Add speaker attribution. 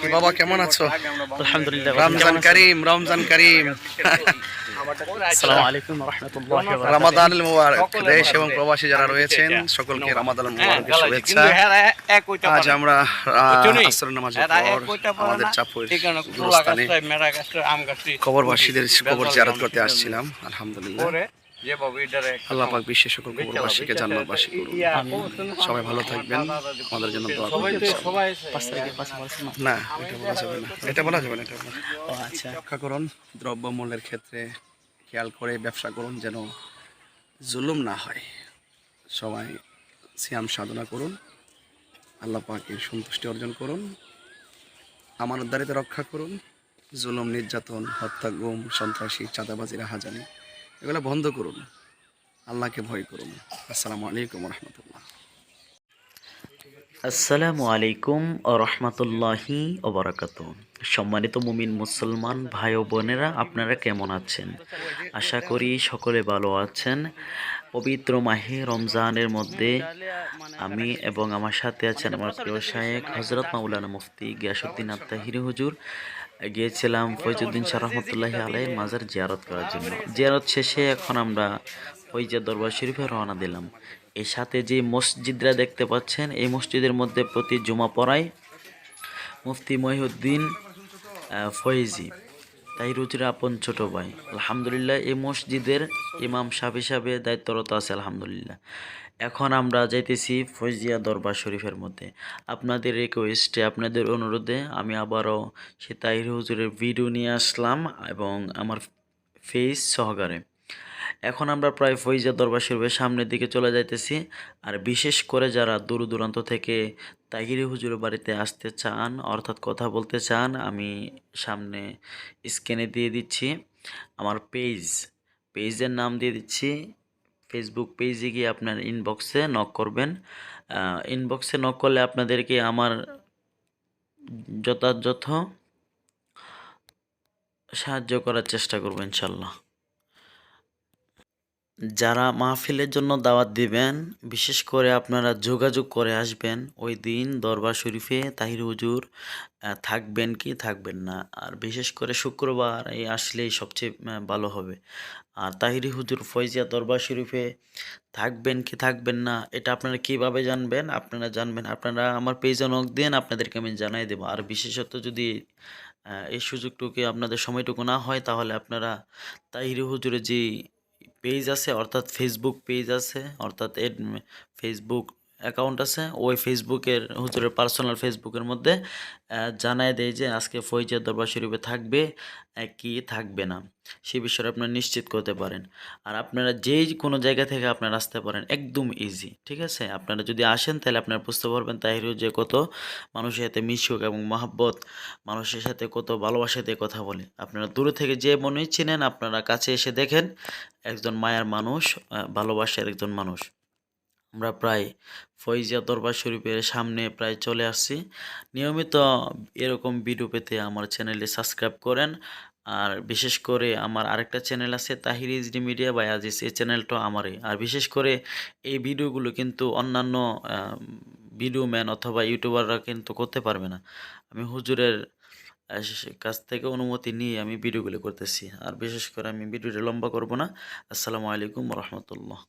Speaker 1: কি বাবা কেমন আছো?
Speaker 2: আলহামদুলিল্লাহ
Speaker 1: রমজান করিম রমজান করিম।
Speaker 2: আসসালামু আলাইকুম রহমতুল্লাহ
Speaker 1: রমাদান মুবারক দেশ এবং প্রবাসী যারা রয়েছেন সকলকে শুভেচ্ছা। আজ আমরা নামাজের পর আমাদের চাপুর গুরুস্থানে কবরবাসীদের কবর জিয়ারত করতে আসছিলাম আলহামদুলিল্লাহ। আল্লাহ পাক বিশ্বের সকল কবরবাসীকে জান্নাতবাসী করুন। সবাই ভালো থাকবেন। আমাদের জন্য দোয়া করবেন।
Speaker 2: না?
Speaker 1: না এটা বলা যাবে না। এটা বলা যাবে না এটা
Speaker 2: আচ্ছা।
Speaker 1: রক্ষা করুন দ্রব্যমূল্যের ক্ষেত্রে খেয়াল করে ব্যবসা করুন যেন জুলুম না হয়। সবাই সিয়াম সাধনা করুন। আল্লাহ পাকের সন্তুষ্টি অর্জন করুন। আমানতদারিতে রক্ষা করুন। জুলুম নির্যাতন হত্যা গুম সন্ত্রাসী চাঁদাবাজি রাহাজানি এগুলো বন্ধ করুন। আল্লাহকে ভয় করুন। আসসালামু আলাইকুম রহমতুল্লাহ
Speaker 2: আসসালামু আলাইকুম রহমতুল্লাহি ওবরাকাত সম্মানিত মুমিন মুসলমান ভাই ও বোনেরা, আপনারা কেমন আছেন? আশা করি সকলে ভালো আছেন। পবিত্র মাহে রমজানের মধ্যে আমি এবং আমার সাথে আছেন আমার প্রিয় শায়েক হজরত মাউলানা মুফতি গিয়াসুদ্দিন আত্মাহিরি হুজুর। গিয়েছিলাম ফৈজুদ্দিন শাহ রহমতুল্লাহি আলাইয়ের মাজার জিয়ারত করার জন্য। জিয়ারত শেষে এখন আমরা ফৈজা দরবার শরীফে রওনা দিলাম। এর সাথে যে মসজিদরা দেখতে পাচ্ছেন এই মসজিদের মধ্যে প্রতি জুমা পড়ায় মুফতি মহিউদ্দিন আহ, রুচির আপন ছোট ভাই। আলহামদুলিল্লাহ, এই মসজিদের ইমাম সাহেব হিসাবে দায়িত্বরত আছে, আলহামদুলিল্লাহ। এখন আমরা যাইতেছি ফৈজিয়া দরবার শরীফের মধ্যে। আপনাদের রিকোয়েস্টে আপনাদের অনুরোধে আমি আবারও সে তাহির হুজুরের ভিডিও নিয়ে আসলাম এবং আমার ফেস সহকারে। এখন আমরা প্রায় ফৈজা দরবার শরীফের সামনের দিকে চলে যাইতেছি। আর বিশেষ করে যারা দূর দূরান্ত থেকে তাহিরি হুজুরের বাড়িতে আসতে চান, অর্থাৎ কথা বলতে চান, আমি সামনে স্ক্যানে দিয়ে দিচ্ছি। আমার পেজ পেজের নাম দিয়ে দিচ্ছি। ফেসবুক পেজে গিয়ে আপনার ইনবক্সে নক করবেন। ইনবক্সে নক করলে আপনাদেরকে আমার যথাযথ সাহায্য করার চেষ্টা করব ইনশাল্লাহ। যারা মাহফিলের জন্য দাওয়াত দিবেন, বিশেষ করে আপনারা যোগাযোগ করে আসবেন, ওই দিন দরবার শরীফে তাহির হুজুর থাকবেন কি থাকবেন না। আর বিশেষ করে শুক্রবার এই আসলেই সবচেয়ে ভালো হবে। আর তাহিরি হুজুর ফয়জিয়া দরবার শরীফে থাকবেন কি থাকবেন না, এটা আপনারা কীভাবে জানবেন? আপনারা জানবেন, আপনারা আমার পেজে নক দেন, আপনাদেরকে আমি জানাই দেবো। আর বিশেষত যদি এই সুযোগটুকু আপনাদের সময়টুকু না হয়, তাহলে আপনারা তাহিরি হুজুরের যে পেজ আছে অর্থাৎ ফেসবুক পেজ আছে অর্থাৎ এর ফেসবুক অ্যাকাউন্ট আছে, ওই ফেসবুকের, হুজুরের পার্সোনাল ফেসবুকের মধ্যে জানায় দেয় যে আজকে ফৈজা দরবার শরীফে থাকবে কি থাকবে না। সে বিষয়ে আপনারা নিশ্চিত করতে পারেন। আর আপনারা যেই কোনো জায়গা থেকে আপনারা আসতে পারেন, একদম ইজি ঠিক আছে? আপনারা যদি আসেন, তাহলে আপনারা বুঝতে পারবেন তাহিরও যে কত মানুষের সাথে মিশুক এবং মহাব্বত, মানুষের সাথে কত ভালোবাসাতে কথা বলে। আপনারা দূরে থেকে যে মনে চিনেন, আপনারা কাছে এসে দেখেন, একজন মায়ার মানুষ ভালোবাসার একজন মানুষ। আমরা প্রায় ফৈজিয়া দরবার শরীফের সামনে প্রায় চলে আসছি। নিয়মিত এরকম ভিডিও পেতে আমার চ্যানেলে সাবস্ক্রাইব করেন। আর বিশেষ করে আমার আরেকটা চ্যানেল আছে, তাহির ইজডি মিডিয়া বাই আজিজ। এই চ্যানেলটা আমারই। আর বিশেষ করে এই ভিডিওগুলো কিন্তু অন্যান্য ভিডিও ম্যান অথবা ইউটিউবাররা কিন্তু করতে পারবে না। আমি হুজুরের কাছ থেকে অনুমতি নিয়ে আমি ভিডিওগুলো করতেছি। আর বিশেষ করে আমি ভিডিওটা লম্বা করব না। আসসালামু আলাইকুম রহমতুল্লাহ।